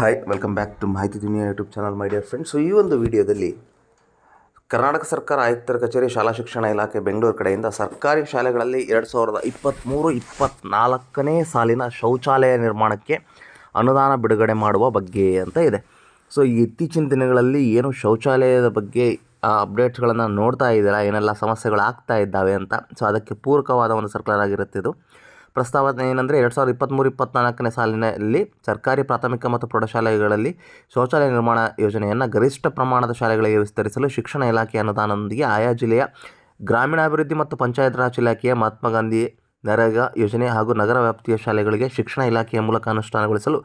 Hi welcome back to Mahiti Duniya YouTube channel my dear friends so ಈ ಒಂದು ವಿಡಿಯೋದಲ್ಲಿ ಕರ್ನಾಟಕ ಸರ್ಕಾರ ಆಯುಕ್ತರ ಕಚೇರಿ, ಶಾಲಾ ಶಿಕ್ಷಣ ಇಲಾಖೆ ಬೆಂಗಳೂರು ಕಡೆಯಿಂದ ಸರ್ಕಾರಿ ಶಾಲೆಗಳಲ್ಲಿ ಎರಡು ಸಾವಿರದ ಇಪ್ಪತ್ತ್ಮೂರು ಇಪ್ಪತ್ತ್ನಾಲ್ಕನೇ ಸಾಲಿನ ಶೌಚಾಲಯ ನಿರ್ಮಾಣಕ್ಕೆ ಅನುದಾನ ಬಿಡುಗಡೆ ಮಾಡುವ ಬಗ್ಗೆ ಅಂತ ಇದೆ. ಸೊ ಇತ್ತೀಚಿನ ದಿನಗಳಲ್ಲಿ ಏನು ಶೌಚಾಲಯದ ಬಗ್ಗೆ ಅಪ್ಡೇಟ್ಸ್ಗಳನ್ನು ನೋಡ್ತಾ ಇದ್ದೀರಾ? ಏನೆಲ್ಲ ಸಮಸ್ಯೆಗಳು ಆಗ್ತಾ ಇದ್ದಾವೆ ಅಂತ? ಸೊ ಅದಕ್ಕೆ ಪೂರಕವಾದ ಒಂದು ಸರ್ಕಾರ ಆಗಿರುತ್ತೆ ಇದು. ಪ್ರಸ್ತಾವನೆ ಏನಂದರೆ ಎರಡು ಸಾವಿರದ ಇಪ್ಪತ್ತ್ಮೂರು ಇಪ್ಪತ್ತ್ನಾಲ್ಕನೇ ಸಾಲಿನಲ್ಲಿ ಸರ್ಕಾರಿ, ಪ್ರಾಥಮಿಕ ಮತ್ತು ಪ್ರೌಢಶಾಲೆಗಳಲ್ಲಿ ಶೌಚಾಲಯ ನಿರ್ಮಾಣ ಯೋಜನೆಯನ್ನು ಗರಿಷ್ಠ ಪ್ರಮಾಣದ ಶಾಲೆಗಳಿಗೆ ವಿಸ್ತರಿಸಲು ಶಿಕ್ಷಣ ಇಲಾಖೆ ಅನುದಾನದೊಂದಿಗೆ ಆಯಾ ಜಿಲ್ಲೆಯ ಗ್ರಾಮೀಣಾಭಿವೃದ್ಧಿ ಮತ್ತು ಪಂಚಾಯತ್ ರಾಜ್ ಇಲಾಖೆಯ ಮಹಾತ್ಮ ಗಾಂಧಿ ನರೇಗಾ ಯೋಜನೆ ಹಾಗೂ ನಗರ ವ್ಯಾಪ್ತಿಯ ಶಾಲೆಗಳಿಗೆ ಶಿಕ್ಷಣ ಇಲಾಖೆಯ ಮೂಲಕ ಅನುಷ್ಠಾನಗೊಳಿಸಲು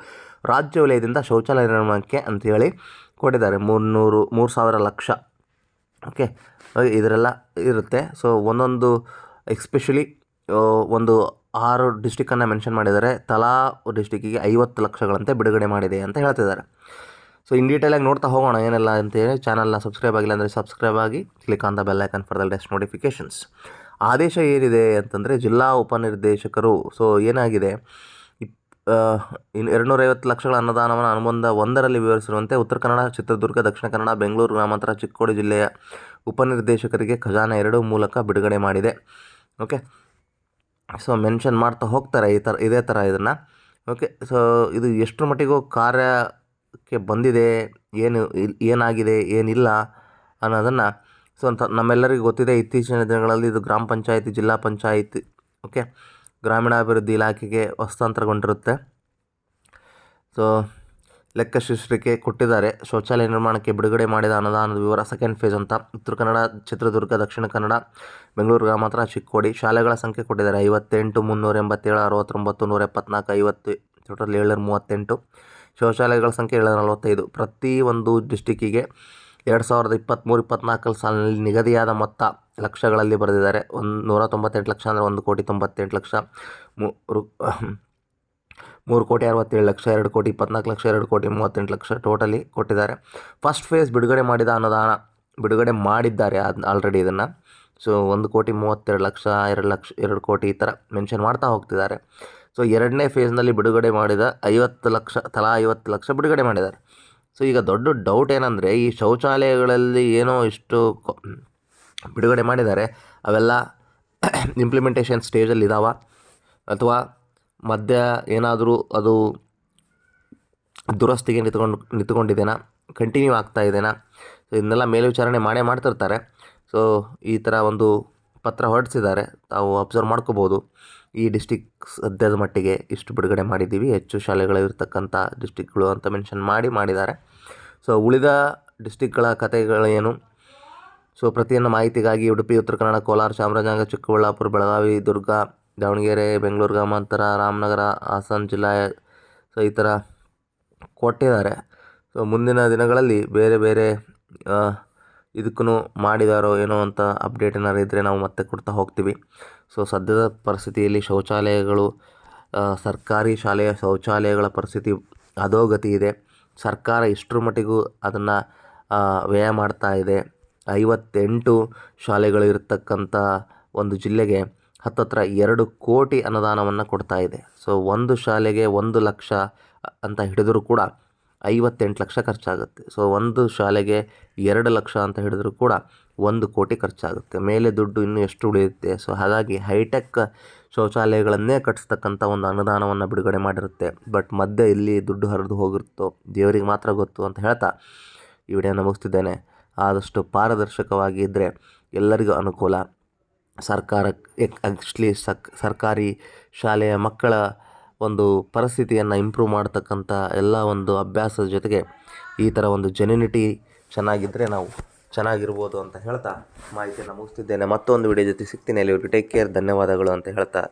ರಾಜ್ಯ ವಲಯದಿಂದ ಶೌಚಾಲಯ ನಿರ್ಮಾಣಕ್ಕೆ ಅಂತೇಳಿ ಕೊಟ್ಟಿದ್ದಾರೆ. ಮುನ್ನೂರು, ಮೂರು ಸಾವಿರ ಲಕ್ಷ. ಓಕೆ ಇದರೆಲ್ಲ ಇರುತ್ತೆ. ಸೊ ಒಂದೊಂದು ಎಕ್ಸ್ಪೆಷಲಿ ಒಂದು ಆರು ಡಿಸ್ಟಿಕ್ಕನ್ನು ಮೆನ್ಷನ್ ಮಾಡಿದ್ದಾರೆ. ತಲಾ ಡಿಸ್ಟಿಕ್ಕಿಗೆ ಐವತ್ತು ಲಕ್ಷಗಳಂತೆ ಬಿಡುಗಡೆ ಮಾಡಿದೆ ಅಂತ ಹೇಳ್ತಿದ್ದಾರೆ. ಸೊ, ಇನ್ ಡೀಟೇಲಾಗಿ ನೋಡ್ತಾ ಹೋಗೋಣ ಏನೆಲ್ಲ ಅಂತೇಳಿ ಚಾನಲ್ನ ಸಬ್ಸ್ಕ್ರೈಬ್ ಆಗಿಲ್ಲ ಅಂದರೆ ಸಬ್ಸ್ಕ್ರೈಬ್ ಆಗಿ, click on the bell icon for the latest notifications ಆದೇಶ ಏನಿದೆ ಅಂತಂದರೆ, ಜಿಲ್ಲಾ ಉಪನಿರ್ದೇಶಕರು, ಸೊ, ಏನಾಗಿದೆ? ಇಪ್ ಇನ್ನು ಎರಡುನೂರೈವತ್ತು ಲಕ್ಷಗಳ ಅನುದಾನವನ್ನು ಅನುಬಂಧ ಒಂದರಲ್ಲಿ ವಿವರಿಸಿರುವಂತೆ, ಉತ್ತರ ಕನ್ನಡ, ಚಿತ್ರದುರ್ಗ, ದಕ್ಷಿಣ ಕನ್ನಡ, ಬೆಂಗಳೂರು, ಗ್ರಾಮಾಂತರ, ಚಿಕ್ಕೋಡಿ ಜಿಲ್ಲೆಯ ಉಪನಿರ್ದೇಶಕರಿಗೆ ಖಜಾನೆ ಎರಡು ಮೂಲಕ ಬಿಡುಗಡೆ ಮಾಡಿದೆ. ಓಕೆ? ಸೊ ಮೆನ್ಷನ್ ಮಾಡ್ತಾ ಹೋಗ್ತಾರೆ ಈ ಥರ, ಇದೇ ಥರ ಇದನ್ನು. ಓಕೆ ಸೊ ಇದು ಎಷ್ಟರ ಮಟ್ಟಿಗೂ ಕಾರ್ಯಕ್ಕೆ ಬಂದಿದೆ, ಏನು ಏನಾಗಿದೆ, ಏನಿಲ್ಲ ಅನ್ನೋದನ್ನು ಸೊ ಅಂತ ನಮ್ಮೆಲ್ಲರಿಗೂ ಗೊತ್ತಿದೆ. ಇತ್ತೀಚಿನ ದಿನಗಳಲ್ಲಿ ಇದು ಗ್ರಾಮ ಪಂಚಾಯತಿ, ಜಿಲ್ಲಾ ಪಂಚಾಯಿತಿ ಓಕೆ ಗ್ರಾಮೀಣಾಭಿವೃದ್ಧಿ ಇಲಾಖೆಗೆ ಹಸ್ತಾಂತರಗೊಂಡಿರುತ್ತೆ. ಸೊ ಲೆಕ್ಕಶಿಸ್ತ್ರಿಕೆ ಕೊಟ್ಟಿದ್ದಾರೆ. ಶೌಚಾಲಯ ನಿರ್ಮಾಣಕ್ಕೆ ಬಿಡುಗಡೆ ಮಾಡಿದ ಅನುದಾನದ ವಿವರ ಸೆಕೆಂಡ್ ಫೇಸ್ ಅಂತ. ಉತ್ತರ ಕನ್ನಡ, ಚಿತ್ರದುರ್ಗ, ದಕ್ಷಿಣ ಕನ್ನಡ, ಬೆಂಗಳೂರು, ಗ್ರಾಮಾಂತರ, ಚಿಕ್ಕೋಡಿ ಶಾಲೆಗಳ ಸಂಖ್ಯೆ ಕೊಟ್ಟಿದ್ದಾರೆ. ಐವತ್ತೆಂಟು, ಮುನ್ನೂರ ಎಂಬತ್ತೇಳು, ಅರವತ್ತೊಂಬತ್ತು, ನೂರ ಎಪ್ಪತ್ನಾಲ್ಕು, ಐವತ್ತು, ಟೋಟಲ್ ಏಳ್ನೂರ ಮೂವತ್ತೆಂಟು ಶೌಚಾಲಯಗಳ ಸಂಖ್ಯೆ ಏಳ್ನೂರ ನಲವತ್ತೈದು. ಪ್ರತಿ ಒಂದು ಡಿಸ್ಟಿಕ್ಕಿಗೆ ಎರಡು ಸಾವಿರದ ಇಪ್ಪತ್ತ್ಮೂರು ಇಪ್ಪತ್ತ್ನಾಲ್ಕರ ಸಾಲಿನಲ್ಲಿ ನಿಗದಿಯಾದ ಮೊತ್ತ ಲಕ್ಷಗಳಲ್ಲಿ ಬರೆದಿದ್ದಾರೆ. ಒಂದು ನೂರ ತೊಂಬತ್ತೆಂಟು ಲಕ್ಷ ಅಂದರೆ ಒಂದು ಕೋಟಿ ತೊಂಬತ್ತೆಂಟು ಲಕ್ಷ. ಮೂರು ಮೂರು ಕೋಟಿ ಅರವತ್ತೇಳು ಲಕ್ಷ, ಎರಡು ಕೋಟಿ ಇಪ್ಪತ್ನಾಲ್ಕು ಲಕ್ಷ, ಎರಡು ಕೋಟಿ ಮೂವತ್ತೆಂಟು ಲಕ್ಷ ಟೋಟಲಿ ಕೊಟ್ಟಿದ್ದಾರೆ. ಫಸ್ಟ್ ಫೇಸ್ ಬಿಡುಗಡೆ ಮಾಡಿದ ಅನುದಾನ ಬಿಡುಗಡೆ ಮಾಡಿದ್ದಾರೆ ಆಲ್ರೆಡಿ ಇದನ್ನು. ಸೊ ಒಂದು ಕೋಟಿ ಮೂವತ್ತೆರಡು ಲಕ್ಷ, ಎರಡು ಲಕ್ಷ, ಎರಡು ಕೋಟಿ ಈ ಥರ ಮೆನ್ಷನ್ ಮಾಡ್ತಾ ಹೋಗ್ತಿದ್ದಾರೆ. ಸೊ ಎರಡನೇ ಫೇಸ್ನಲ್ಲಿ ಬಿಡುಗಡೆ ಮಾಡಿದ ಐವತ್ತು ಲಕ್ಷ, ತಲಾ ಐವತ್ತು ಲಕ್ಷ ಬಿಡುಗಡೆ ಮಾಡಿದ್ದಾರೆ. ಸೊ ಈಗ ದೊಡ್ಡ ಡೌಟ್ ಏನಂದರೆ ಈ ಶೌಚಾಲಯಗಳಲ್ಲಿ ಏನೋ ಇಷ್ಟು ಬಿಡುಗಡೆ ಮಾಡಿದ್ದಾರೆ. ಅವೆಲ್ಲ ಇಂಪ್ಲಿಮೆಂಟೇಷನ್ ಸ್ಟೇಜಲ್ಲಿ ಇದಾವ. ಅಥವಾ ಮಧ್ಯ ಏನಾದರೂ ಅದು ದುರಸ್ತಿಗೆ ನಿಂತ್ಕೊಂಡು ನಿಂತ್ಕೊಂಡಿದ್ದೇನಾ? ಕಂಟಿನ್ಯೂ ಆಗ್ತಾ ಇದ್ದೇನಾ? ಸೊ ಇದನ್ನೆಲ್ಲ ಮೇಲ್ವಿಚಾರಣೆ ಮಾಡೇ ಮಾಡ್ತಿರ್ತಾರೆ. ಸೊ ಈ ಥರ ಒಂದು ಪತ್ರ ಹೊರಡಿಸಿದ್ದಾರೆ. ತಾವು ಅಬ್ಸರ್ವ್ ಮಾಡ್ಕೋಬೋದು. ಈ ಡಿಸ್ಟಿಕ್ ಸದ್ಯದ ಮಟ್ಟಿಗೆ ಇಷ್ಟು ಬಿಡುಗಡೆ ಮಾಡಿದ್ದೀವಿ. ಹೆಚ್ಚು ಶಾಲೆಗಳಿರ್ತಕ್ಕಂಥ ಡಿಸ್ಟಿಕ್ಗಳು ಅಂತ ಮೆನ್ಷನ್ ಮಾಡಿ ಮಾಡಿದ್ದಾರೆ. ಸೊ ಉಳಿದ ಡಿಸ್ಟಿಕ್ಗಳ ಕಥೆಗಳೇನು? ಸೊ ಪ್ರತಿಯೊಂದು ಮಾಹಿತಿಗಾಗಿ ಉಡುಪಿ, ಉತ್ತರ ಕನ್ನಡ, ಕೋಲಾರ, ಚಾಮರಾಜನಗರ, ಚಿಕ್ಕಬಳ್ಳಾಪುರ, ಬೆಳಗಾವಿ, ದುರ್ಗ ದಾವಣಗೆರೆ, ಬೆಂಗಳೂರು ಗ್ರಾಮಾಂತರ ರಾಮನಗರ, ಹಾಸನ ಜಿಲ್ಲಾ ಸೊ ಈ ಥರ ಕೊಟ್ಟಿದ್ದಾರೆ. ಸೊ ಮುಂದಿನ ದಿನಗಳಲ್ಲಿ ಬೇರೆ ಬೇರೆ ಇದಕ್ಕೂ ಮಾಡಿದಾರೋ ಏನೋ ಅಂತ ಅಪ್ಡೇಟ್ ಏನಾದ್ರು ಇದ್ದರೆ ನಾವು ಮತ್ತೆ ಕೊಡ್ತಾ ಹೋಗ್ತೀವಿ. ಸೊ ಸದ್ಯದ ಪರಿಸ್ಥಿತಿಯಲ್ಲಿ ಶೌಚಾಲಯಗಳು ಸರ್ಕಾರಿ ಶಾಲೆಯ ಶೌಚಾಲಯಗಳ ಪರಿಸ್ಥಿತಿ ಅಧೋಗತಿ ಇದೆ. ಸರ್ಕಾರ ಇಷ್ಟರ ಮಟ್ಟಿಗೂ ಅದನ್ನು ವ್ಯಯ ಮಾಡ್ತಾ ಇದೆ. ಐವತ್ತೆಂಟು ಶಾಲೆಗಳು ಇರತಕ್ಕಂಥ ಒಂದು ಜಿಲ್ಲೆಗೆ ಹತ್ತತ್ರ ಎರಡು ಕೋಟಿ ಅನುದಾನವನ್ನು ಕೊಡ್ತಾ ಇದೆ. ಸೊ ಒಂದು ಶಾಲೆಗೆ ಒಂದು ಲಕ್ಷ ಅಂತ ಹಿಡಿದರೂ ಕೂಡ ಐವತ್ತೆಂಟು ಲಕ್ಷ ಖರ್ಚಾಗುತ್ತೆ. ಸೊ ಒಂದು ಶಾಲೆಗೆ ಎರಡು ಲಕ್ಷ ಅಂತ ಹಿಡಿದರೂ ಕೂಡ ಒಂದು ಕೋಟಿ ಖರ್ಚಾಗುತ್ತೆ. ಮೇಲೆ ದುಡ್ಡು ಇನ್ನೂ ಎಷ್ಟು ಉಳಿಯುತ್ತೆ? ಸೊ ಹಾಗಾಗಿ ಹೈಟೆಕ್ ಶೌಚಾಲಯಗಳನ್ನೇ ಕಟ್ಟಿಸ್ತಕ್ಕಂಥ ಒಂದು ಅನುದಾನವನ್ನು ಬಿಡುಗಡೆ ಮಾಡಿರುತ್ತೆ. ಬಟ್ ಮಧ್ಯೆ ಇಲ್ಲಿ ದುಡ್ಡು ಹರಿದು ಹೋಗಿರುತ್ತೋ ದೇವರಿಗೆ ಮಾತ್ರ ಗೊತ್ತು ಅಂತ ಹೇಳ್ತಾ ಈ ವಿಡಿಯೋನ ಮುಗಿಸ್ತಿದ್ದೇನೆ. ಆದಷ್ಟು ಪಾರದರ್ಶಕವಾಗಿ ಇದ್ದರೆ ಎಲ್ಲರಿಗೂ ಅನುಕೂಲ. ಸರ್ಕಾರಕ್ಕೆ ಆ್ಯಕ್ಚುಲಿ ಸರ್ಕಾರಿ ಶಾಲೆಯ ಮಕ್ಕಳ ಒಂದು ಪರಿಸ್ಥಿತಿಯನ್ನು ಇಂಪ್ರೂವ್ ಮಾಡ್ತಕ್ಕಂಥ ಎಲ್ಲ ಒಂದು ಅಭ್ಯಾಸದ ಜೊತೆಗೆ ಈ ಥರ ಒಂದು ಜೆನ್ಯುನಿಟಿ ಚೆನ್ನಾಗಿದ್ದರೆ ನಾವು ಚೆನ್ನಾಗಿರ್ಬೋದು ಅಂತ ಹೇಳ್ತಾ ಮಾಹಿತಿಯನ್ನು ಮುಗಿಸ್ತಿದ್ದೇನೆ. ಮತ್ತೊಂದು ವಿಡಿಯೋ ಜೊತೆ ಸಿಗ್ತೀನಿ. ಅಲ್ಲಿವರೆಗೂ ಟೇಕ್ ಕೇರ್ ಧನ್ಯವಾದಗಳು ಅಂತ ಹೇಳ್ತಾ